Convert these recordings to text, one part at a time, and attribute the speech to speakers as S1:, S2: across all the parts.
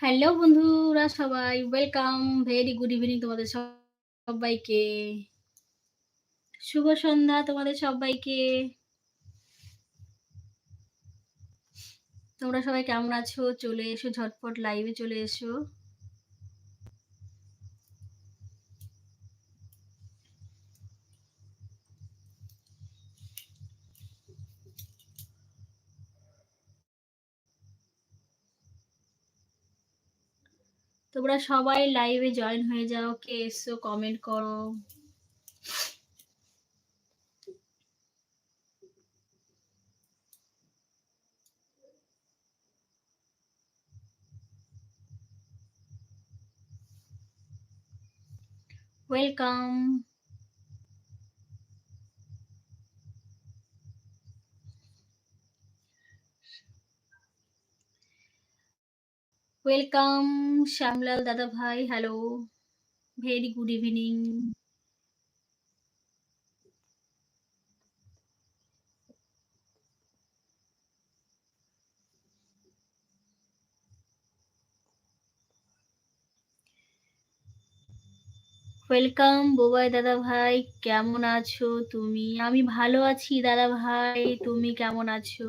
S1: Hello বন্ধুরা সবাই welcome very good evening তোমাদের সবাইকে। শুভ সন্ধ্যা তোমাদের সবাইকে। তোমরা সবাই কেমন আছো? চলে এসো ঝটপট লাইভে চলে এসো। তোমরা সবাই লাইভে জয়েন হয়ে যাও কে এসো কমেন্ট করো। ওয়েলকাম ওয়েলকাম শ্যামলাল দাদা ভাই hello very good evening welcome Bobai দাদা ভাই কেমন আছো তুমি আমি ভালো আছি দাদা ভাই তুমি কেমন আছো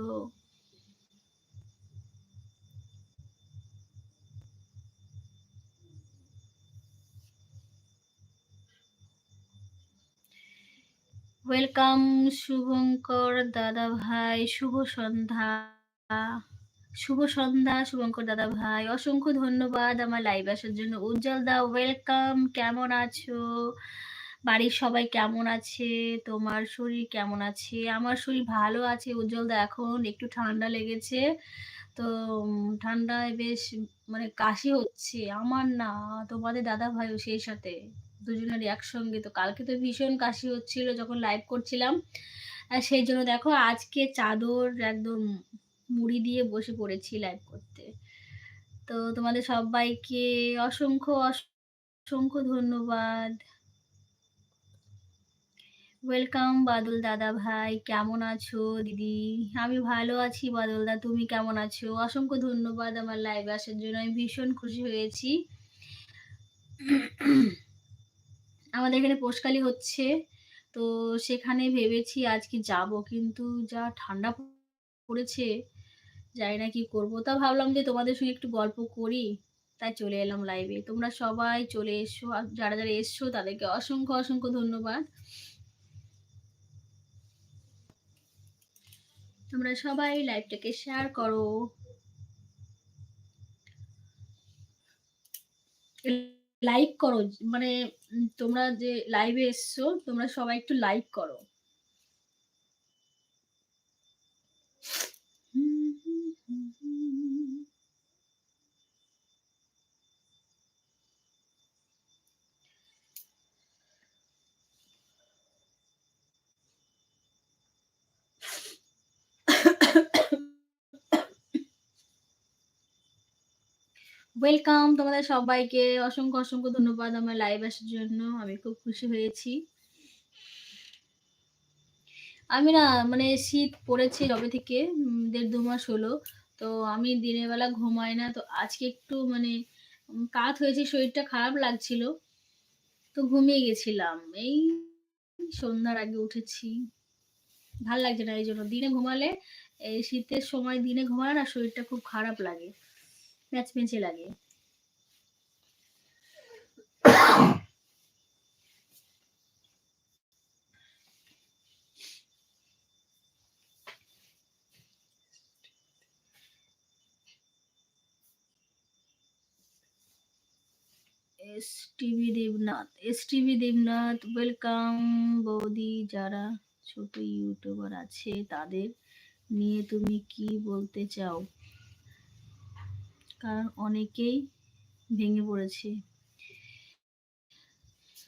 S1: ওয়েলকাম শুভঙ্কর দাদা ভাই। শুভ সন্ধ্যা। শুভ সন্ধ্যা শুভঙ্কর দাদা ভাই। অসংখ্য ধন্যবাদ আমার লাইভ আসার জন্য। উজ্জ্বল দা ওয়েলকাম কেমন আছো? বাড়ির সবাই কেমন আছে? তোমার শরীর কেমন আছে? আমার শরীর ভালো আছে, উজ্জ্বল দা, এখন একটু ঠান্ডা লেগেছে। তো ঠান্ডায় বেশ মানে কাশি হচ্ছে। আমার না, তোমাদের দাদা ভাইও সেই সাথে। দুজনের একসঙ্গে। তো কালকে তো ভীষণ কাশি হচ্ছিল যখন লাইভ করছিলাম। আর সেই জন্য দেখো আজকে চাদর একদম মুড়ি দিয়ে বসে পড়েছি লাইভ করতে। তো তোমাদের সবাইকে অসংখ্য অসংখ্য ধন্যবাদ। ওয়েলকাম বাদল দাদা ভাই, কেমন আছো দিদি? আমি ভালো আছি বাদল দা, তুমি কেমন আছো? অসংখ্য ধন্যবাদ আমার লাইভ আসার জন্য, আমি ভীষণ খুশি হয়েছি। আমাদের এখানে পোষকালি হচ্ছে। তো সেখানে ভেবেছি আজকে যাব, কিন্তু যা ঠান্ডা পড়েছে যাই না কি করব। তা ভাবলাম যে তোমাদের সঙ্গে একটু গল্প করি, তাই চলে এলাম লাইভে তোমরা সবাই চলে এসো যারা যারা এসছো তাদেরকে অসংখ্য অসংখ্য ধন্যবাদ। তোমরা সবাই লাইভটাকে শেয়ার করো। লাইক করো মানে তোমরা যে লাইভে এসছো তোমরা সবাই একটু লাইক করো। ওয়েলকাম তোমাদের সবাইকে। অসংখ্য অসংখ্য ধন্যবাদ আমার লাইভ আসার জন্য। আমি খুব খুশি হয়েছি। আমি না মানে শীত পড়েছে যবে থেকে দেড় দু মাস হলো। তো আমি দিনের বেলা ঘুমাই না। তো আজকে একটু মানে কাত হয়েছে, শরীরটা খারাপ লাগছিল। তো ঘুমিয়ে গেছিলাম। এই সন্ধ্যার আগে উঠেছি। ভালো লাগছে না এই জন্য। দিনে ঘুমালে, এই শীতের সময় দিনে ঘুমালে না শরীরটা খুব খারাপ লাগে। ম্যাচমেচে লাগে S TV Debnath S TV Debnath welcome বৌদি যারা ছোট ইউটিউবার আছে, তাদের নিয়ে তুমি কি বলতে চাও? কারণ অনেকেই ভেঙে পড়েছে।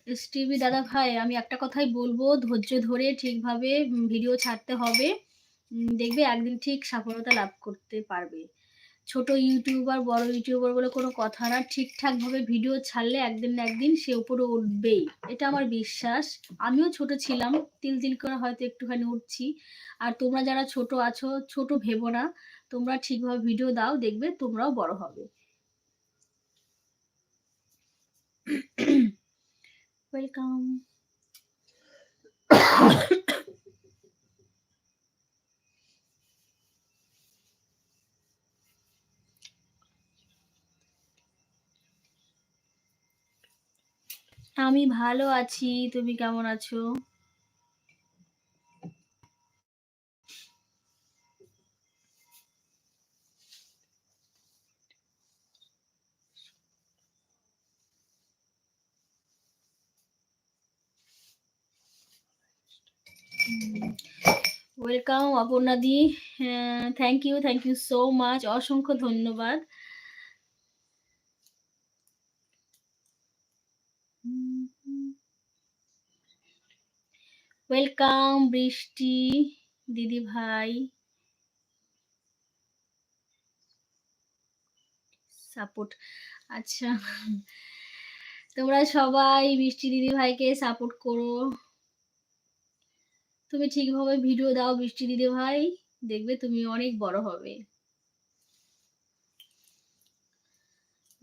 S1: এস টিভি দাদা ভাই, আমি একটা কথাই বলব, ধৈর্য ধরে ঠিকভাবে ভিডিও ছাড়তে হবে। দেখবে একদিন ঠিক সফলতা লাভ করতে পারবে। ছোট ইউটিউবার, বড় ইউটিউবার বলে কোনো কথা না। ঠিকঠাকভাবে ভিডিও ছাড়লে একদিন না একদিন সে উপরে উঠবেই। এটা আমার বিশ্বাস। আমিও ছোট ছিলাম, তিল তিল করে হয়তো একটুখানি উঠছি। আর তোমরা যারা ছোট আছো, ছোট ভেবো না। তোমরা ঠিকভাবে ভিডিও দাও, দেখবে তোমরাও বড় হবে। ওয়েলকাম আমি ভালো আছি, তুমি কেমন আছো? Welcome অপর্ণাদি thank you thank you so much অসংখ্য ধন্যবাদ ওয়েলকাম বৃষ্টি দিদি ভাই সাপোর্ট আচ্ছা তোমরা সবাই বৃষ্টি দিদি ভাইকে সাপোর্ট করো তুমি ঠিকভাবে ভিডিও দাও বৃষ্টি দিদি ভাই, দেখবে তুমি অনেক বড় হবে।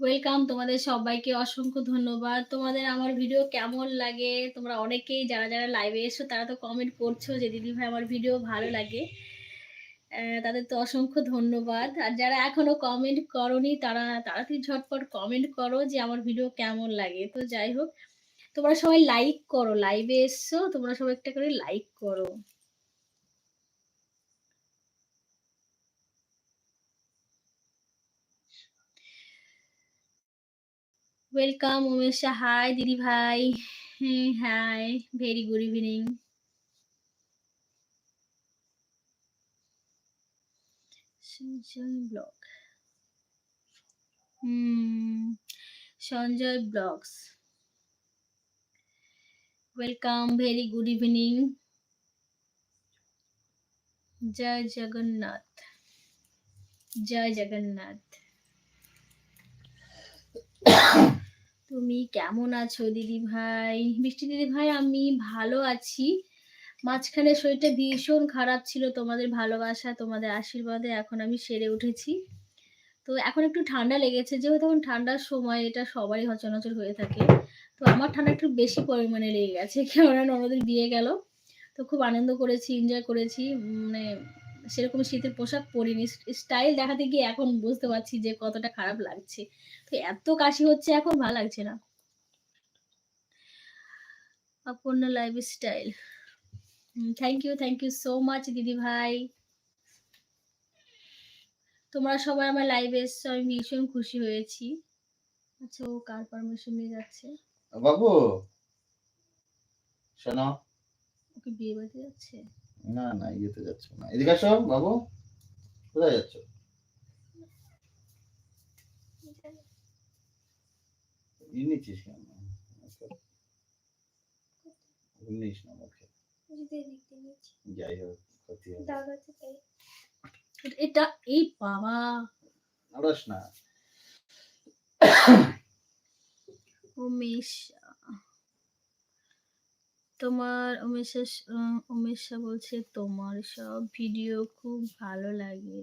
S1: ওয়েলকাম তোমাদের সবাইকে অসংখ্য ধন্যবাদ। তোমাদের আমার ভিডিও কেমন লাগে? তোমরা অনেকেই যারা যারা লাইভে এসো তারা তো কমেন্ট করছ যে দিদি ভাই আমার ভিডিও ভালো লাগে। তাদের তো অসংখ্য ধন্যবাদ। আর যারা এখনও কমেন্ট করনি, তারা তাড়াতাড়ি ঝটপট কমেন্ট করো যে আমার ভিডিও কেমন লাগে। তো যাই হোক তোমরা সবাই লাইক করো লাইভে এসছো, তোমরা সবাই একটা করে লাইক করো। ওয়েলকাম উমেশা। হাই দিদি ভাই। Hi very good evening blog. Hmm, Sanjay blogs. Welcome very good evening জয় জগন্নাথ জয় জগন্নাথ তুমি কেমন আছো দিদি ভাই? মিষ্টি দিদি ভাই, আমি ভালো আছি। মাঝখানে শরীরটা ভীষণ খারাপ ছিল তোমাদের ভালোবাসা, তোমাদের আশীর্বাদে এখন আমি সেরে উঠেছি। তো এখন একটু ঠান্ডা লেগেছে, যেহেতু এখন ঠান্ডার সময়, এটা সবারই হচনচর হয়ে থাকে। তো আমার ঠান্ডা একটু বেশি পরিমাণে লেগে গেছে, কেননা ননদের বিয়ে গেল। তো খুব আনন্দ করেছি এনজয় করেছি মানে সেরকম শীতের পোশাক পরিনি। স্টাইল দেখাতে গিয়ে এখন বুঝতে পারছি যে কতটা খারাপ লাগছে। তো এত কাশি হচ্ছে এখন, ভালো লাগছে না। Apurna lifestyle thank you thank you so much দিদি ভাই। তোমরা সবাই আমার লাইভে এসছো, আমি ভীষণ খুশি হয়েছি। আচ্ছা ও কার পারমিশন নিয়ে যাচ্ছে?
S2: বাবু? শোনো।
S1: ওকে বিয়ে বাড়িতে যাচ্ছে?
S2: না না ইয়েতে যাচ্ছ না। এদিকে আসো বাবু। কোথায় যাচ্ছ? ই নিচ্ছিস কেন? ওগুলো না মুখে যাই হোক ক্ষতি
S1: এটা এই বাবা।
S2: নাড়াস না।
S1: উমেশ তোমার উমেশা উমেশা বলছে তোমার সব ভিডিও খুব ভালো লাগে।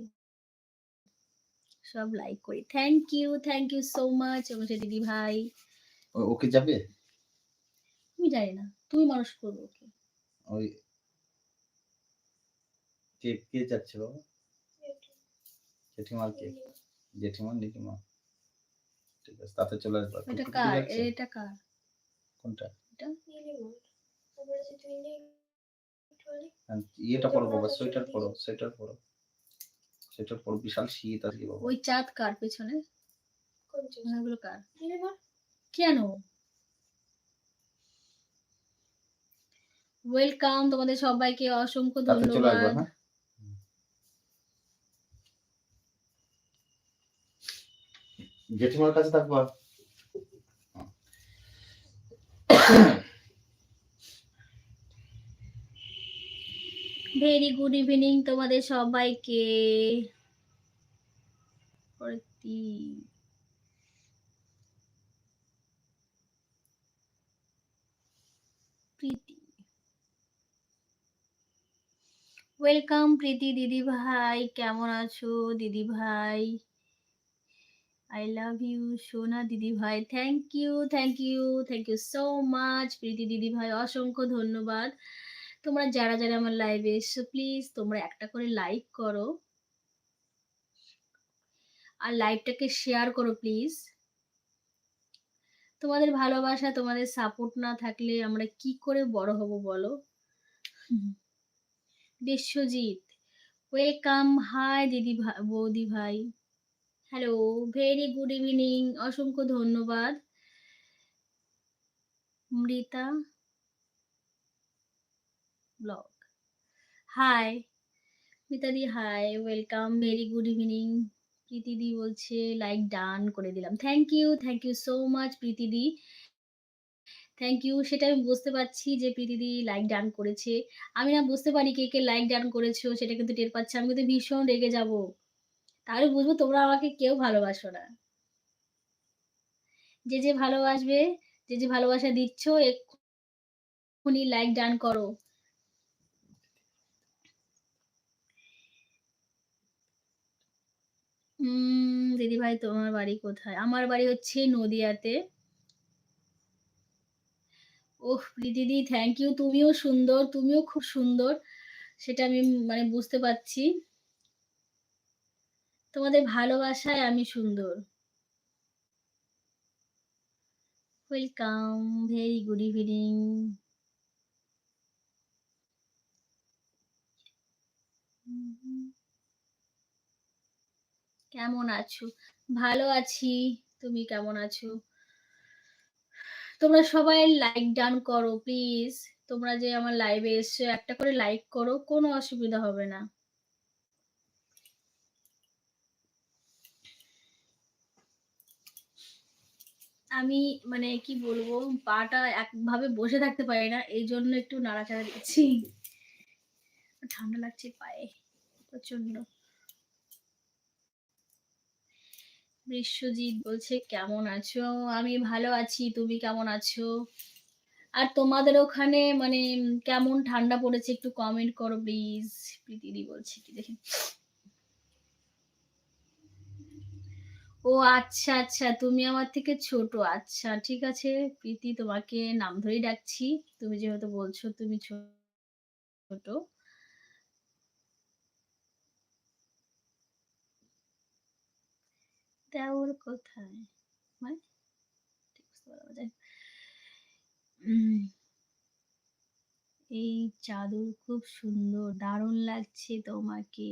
S1: সব লাইক করি। Thank you thank you so much Umesha দিদি ভাই।
S2: ও- ওকে যাবে?
S1: আমি জানি না তুমি মানুষ করব ওকে।
S2: ওই কে কে যাচ্ছে বাবা? জেঠিমার কে? জেঠিমার নিকিমা ঠিক আছে তাতে চলে আসবে।
S1: এটা কার? এটা কার?
S2: কোনটা?
S1: এটা?
S2: হ্যাঁ, ইয়েটা পরো বাবা সোয়েটার পরো সোয়েটার পরো। সোয়েটার পরো বিশাল শীত আজকে বাবা।
S1: ওই চাঁদ কার পেছনে? ওগুলো কার? কেন? ওয়েলকাম তোমাদের সবাইকে অসংখ্য ধন্যবাদ।
S2: জেঠিমার কাছে থাকবা
S1: ভেরি গুড ইভিনিং তোমাদের সবাইকে। প্রীতি। ওয়েলকাম প্রীতি দিদি ভাই কেমন আছো দিদি ভাই আই লাভ ইউ সোনা দিদি ভাই। Thank you thank you thank you so much Priti দিদি ভাই, অসংখ্য ধন্যবাদ। তোমরা যারা যারা আমার লাইভে এসছো প্লিজ তোমরা একটা করে লাইক করো। আর লাইভটাকে শেয়ার করো প্লিজ তোমাদের ভালোবাসা, তোমাদের সাপোর্ট না থাকলে আমরা কি করে বড় হব বলো? বিশ্বজিৎ ওয়েলকাম হাই দিদি বৌদি ভাই। হ্যালো ভেরি গুড ইভিনিং অসংখ্য ধন্যবাদ। মৃতা blog. Hi মিতাদি hi welcome very good evening প্রীতিদি বলছে লাইক ডান করে দিলাম। Thank you thank you so much প্রীতিদি thank you সেটা আমি বুঝতে পারছি যে প্রীতিদি লাইক ডান করেছে। আমি না বুঝতে পারি কে কে লাইক ডান করেছ, সেটা কিন্তু টের পাচ্ছি। আমি কিন্তু ভীষণ রেগে যাব। তাহলে বুঝব তোমরা আমাকে কেউ ভালোবাসো না। যে যে ভালোবাসবে, যে যে ভালোবাসা দিচ্ছ, এক্ষুনি লাইক ডান করো। দিদি ভাই তোমার বাড়ি কোথায়? আমার বাড়ি হচ্ছে নদিয়াতে। ওহ, দিদি থ্যাংক ইউ তুমিও সুন্দর, তুমিও খুব সুন্দর। সেটা আমি মানে বুঝতে পারছি। তোমাদের ভালোবাসায় আমি সুন্দর। ওয়েলকাম ভেরি গুড ইভিনিং কেমন আছো? ভালো আছি, তুমি কেমন আছো? তোমরা সবাই লাইক ডান করো প্লিজ তোমরা যে আমার লাইভে এসছো, একটা করে লাইক করো, কোনো অসুবিধা হবে না। আমি মানে কি বলব, পাটা একভাবে বসে থাকতে পারি না এই জন্য একটু নাড়াচাড়া দিচ্ছি। ঠান্ডা লাগছে পায়ে প্রচণ্ড বিশ্বজিৎ বলছে, কেমন আছো? আমি ভালো আছি, তুমি কেমন আছো? আর তোমাদের ওখানে মানে কেমন ঠান্ডা পড়েছে একটু কমেন্ট করো প্লিজ প্রীতিদি বলছে, কি দেখি। ও আচ্ছা আচ্ছা তুমি আমার থেকে ছোট। আচ্ছা ঠিক আছে, প্রীতি তোমাকে নাম ধরেই ডাকছি। তুমি যেহেতু বলছো তুমি ছোট। দেওর কোথায়? মানে? এই চাদর খুব সুন্দর, দারুণ লাগছে তোমাকে।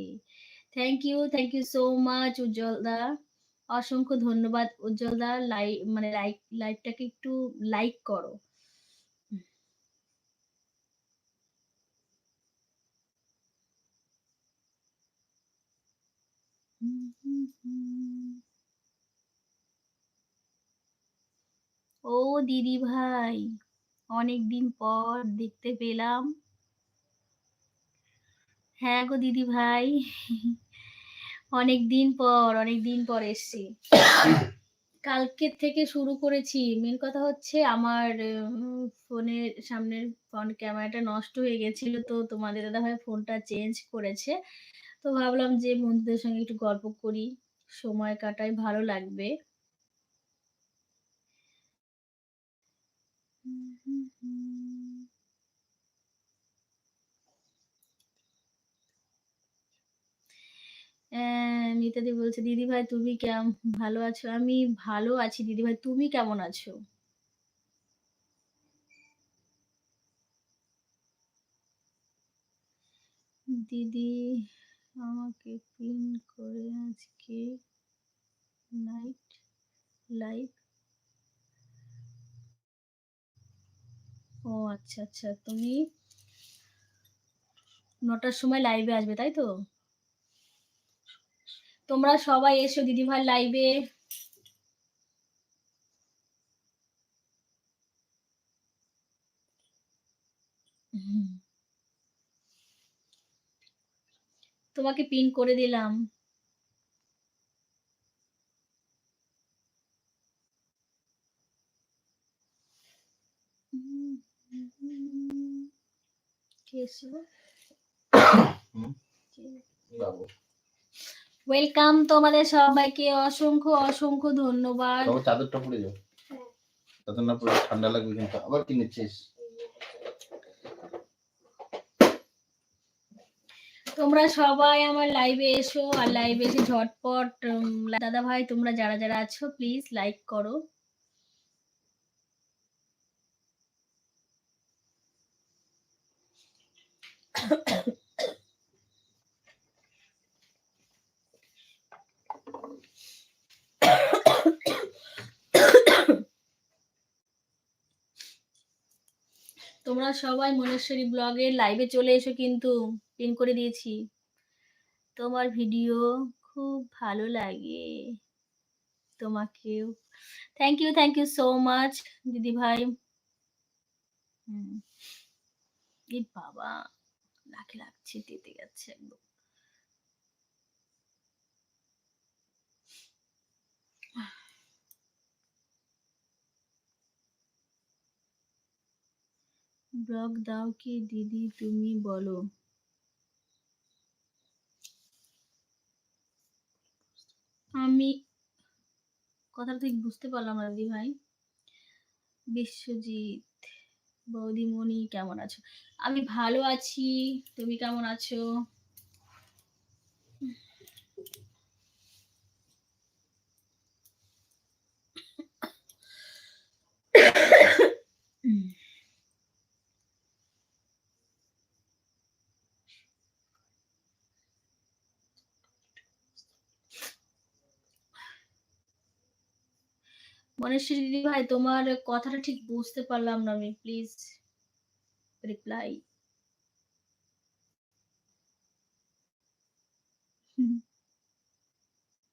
S1: Thank you thank you so much Ujjwal দা অসংখ্য ধন্যবাদ উজ্জ্বল দা লাইক মানে লাইক লাইভটাকে একটু লাইক করো। ও দিদি ভাই, অনেকদিন পর দেখতে পেলাম। হ্যাঁ গো দিদি ভাই। অনেক দিন পর অনেক দিন পর এসছি। কালকে থেকে শুরু করেছি। মেন কথা হচ্ছে আমার ফোনের সামনের ফ্রন্ট ক্যামেরাটা নষ্ট হয়ে গেছিল তো তোমাদের দাদা ভাই ফোনটা চেঞ্জ করেছে। তো ভাবলাম যে বন্ধুদের সঙ্গে একটু গল্প করি। সময় কাটাই ভালো লাগবে। আহ, মিতাদি বলছে, দিদি ভাই, তুমি কেমন ভালো আছো? আমি ভালো আছি, দিদি ভাই, তুমি কেমন আছো? দিদি, আমাকে পিন করে আজকে নাইট লাইভ ও আচ্ছা আচ্ছা তুমি নটার সময় লাইভে আসবে, তাই তো? তোমরা সবাই এসো দিদিভাই লাইভে তোমাকে পিন করে দিলাম।
S2: কি এসেছিল?
S1: ওয়েলকাম তোমাদের সবাইকে অসংখ্য অসংখ্য ধন্যবাদ।
S2: বাবু চাদরটা পরে যাও। চাদর না পরে ঠান্ডা লাগবে কিন্তু। আবার কি নিচ্ছিস?
S1: তোমরা সবাই আমার লাইভে এসো আর লাইভে এসে ঝটপট দাদা ভাই তোমরা যারা যারা আছো প্লিজ লাইক করো। তোমরা সবাই মনেশ্বরী ব্লগের লাইভে চলে এসো কিন্তু পিন করে দিয়েছি। তোমার ভিডিও খুব ভালো লাগে। তোমাকেও। Thank you thank you so much দিদি ভাই বাবা লাখে লাগছে দিতে যাচ্ছে একদম। ব্লগ দাও কি দিদি তুমি বলো। আমি কথাটা ঠিক বুঝতে পারলাম না দিদি ভাই। বিশ্বজিৎ, বৌদিমণি কেমন আছো? আমি ভালো আছি, তুমি কেমন আছো? মনেশ্বরী দিদি ভাই তোমার কথাটা ঠিক বুঝতে পারলাম না আমি প্লিজ রিপ্লাই